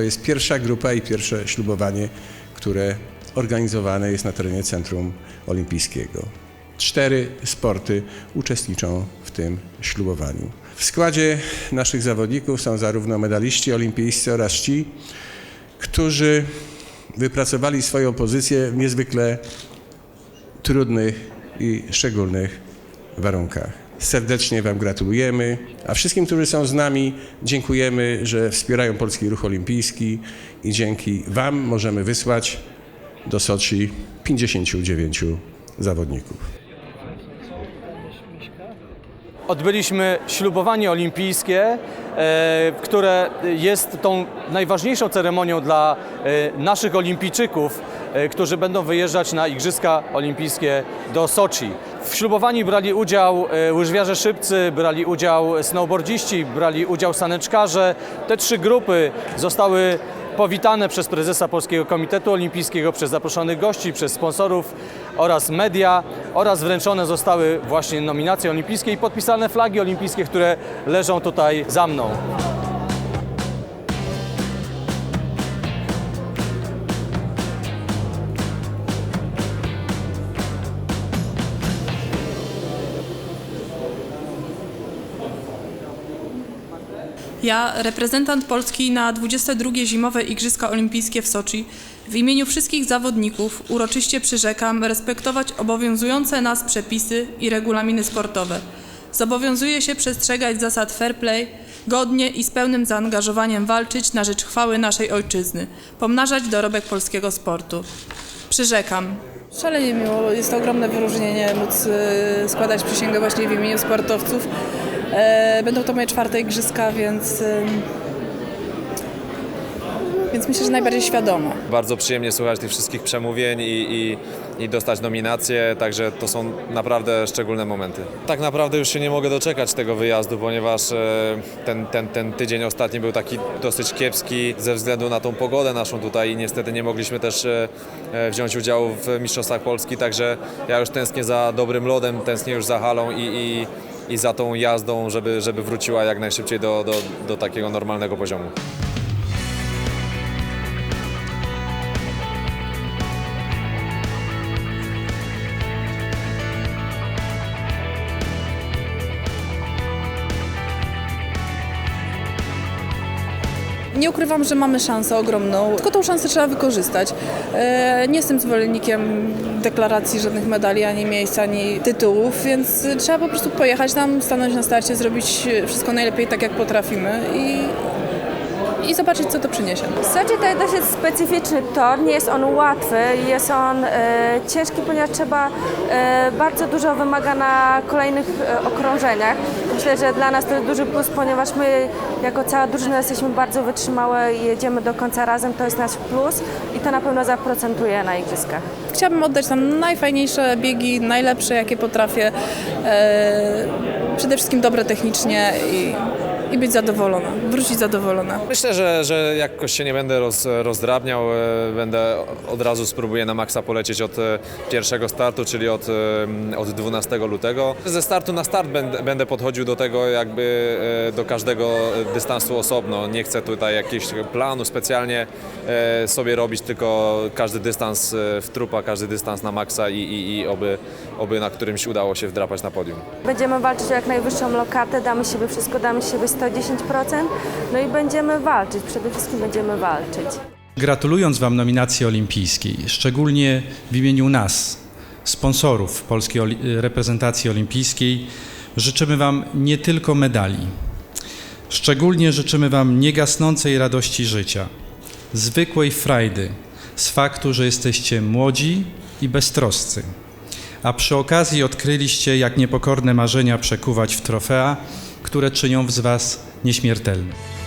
to jest pierwsza grupa i pierwsze ślubowanie, które organizowane jest na terenie Centrum Olimpijskiego. Cztery sporty uczestniczą w tym ślubowaniu. W składzie naszych zawodników są zarówno medaliści olimpijscy oraz ci, którzy wypracowali swoją pozycję w niezwykle trudnych i szczególnych warunkach. Serdecznie Wam gratulujemy, a wszystkim, którzy są z nami, dziękujemy, że wspierają Polski Ruch Olimpijski i dzięki Wam możemy wysłać do Soczi 59 zawodników. Odbyliśmy ślubowanie olimpijskie, e, które jest tą najważniejszą ceremonią dla e, naszych olimpijczyków, e, którzy będą wyjeżdżać na Igrzyska Olimpijskie do Soczi. W ślubowaniu brali udział e, łyżwiarze szybcy, brali udział snowboardziści, brali udział saneczkarze. Te trzy grupy zostały powitane przez prezesa Polskiego Komitetu Olimpijskiego, przez zaproszonych gości, przez sponsorów oraz media oraz wręczone zostały właśnie nominacje olimpijskie i podpisane flagi olimpijskie, które leżą tutaj za mną. Ja, reprezentant Polski na 22 Zimowe Igrzyska Olimpijskie w Soczi, w imieniu wszystkich zawodników uroczyście przyrzekam respektować obowiązujące nas przepisy i regulaminy sportowe. Zobowiązuję się przestrzegać zasad fair play, godnie i z pełnym zaangażowaniem walczyć na rzecz chwały naszej ojczyzny, pomnażać dorobek polskiego sportu. Przyrzekam. Szalenie miło, jest to ogromne wyróżnienie móc e, składać przysięgę właśnie w imieniu sportowców. E, Będą to moje czwarte igrzyska, więc, e, więc myślę, że najbardziej świadome. Bardzo przyjemnie słuchać tych wszystkich przemówień i, i, i dostać nominacje, także to są naprawdę szczególne momenty. Tak naprawdę już się nie mogę doczekać tego wyjazdu, ponieważ e, ten, ten, ten tydzień ostatni był taki dosyć kiepski ze względu na tą pogodę naszą tutaj i niestety nie mogliśmy też e, wziąć udziału w Mistrzostwach Polski, także ja już tęsknię za dobrym lodem, tęsknię już za halą i, i, i za tą jazdą, żeby, żeby wróciła jak najszybciej do, do, do takiego normalnego poziomu. Nie ukrywam, że mamy szansę ogromną, tylko tą szansę trzeba wykorzystać. E, Nie jestem zwolennikiem deklaracji żadnych medali, ani miejsc, ani tytułów, więc trzeba po prostu pojechać tam, stanąć na starcie, zrobić wszystko najlepiej tak, jak potrafimy i, i zobaczyć, co to przyniesie. Sochi to jest dosyć specyficzny tor, nie jest on łatwy, jest on e, ciężki, ponieważ trzeba e, bardzo dużo wymaga na kolejnych e, okrążeniach. Myślę, że dla nas to duży plus, ponieważ my jako cała drużyna jesteśmy bardzo wytrzymałe i jedziemy do końca razem, to jest nasz plus i to na pewno zaprocentuje na igrzyskach. Chciałabym oddać tam najfajniejsze biegi, najlepsze jakie potrafię. E, przede wszystkim dobre technicznie i, i być zadowolona, wrócić zadowolona. Myślę, że, że jakoś się nie będę roz, rozdrabniał, e, będę od razu spróbuję na maksa polecieć od e, pierwszego startu, czyli od, e, od 12 lutego. Ze startu na start będę, będę podchodził do tego jakby do każdego dystansu osobno. Nie chcę tutaj jakiegoś planu specjalnie sobie robić, tylko każdy dystans w trupa, każdy dystans na maksa i, i, i oby, oby na którymś udało się wdrapać na podium. Będziemy walczyć o jak najwyższą lokatę, damy siebie wszystko, damy siebie 110%, no i będziemy walczyć, przede wszystkim będziemy walczyć. Gratulując Wam nominacji olimpijskiej, szczególnie w imieniu nas, sponsorów polskiej reprezentacji olimpijskiej, życzymy Wam nie tylko medali. Szczególnie życzymy Wam niegasnącej radości życia, zwykłej frajdy z faktu, że jesteście młodzi i beztroscy, a przy okazji odkryliście, jak niepokorne marzenia przekuwać w trofea, które czynią z Was nieśmiertelnych.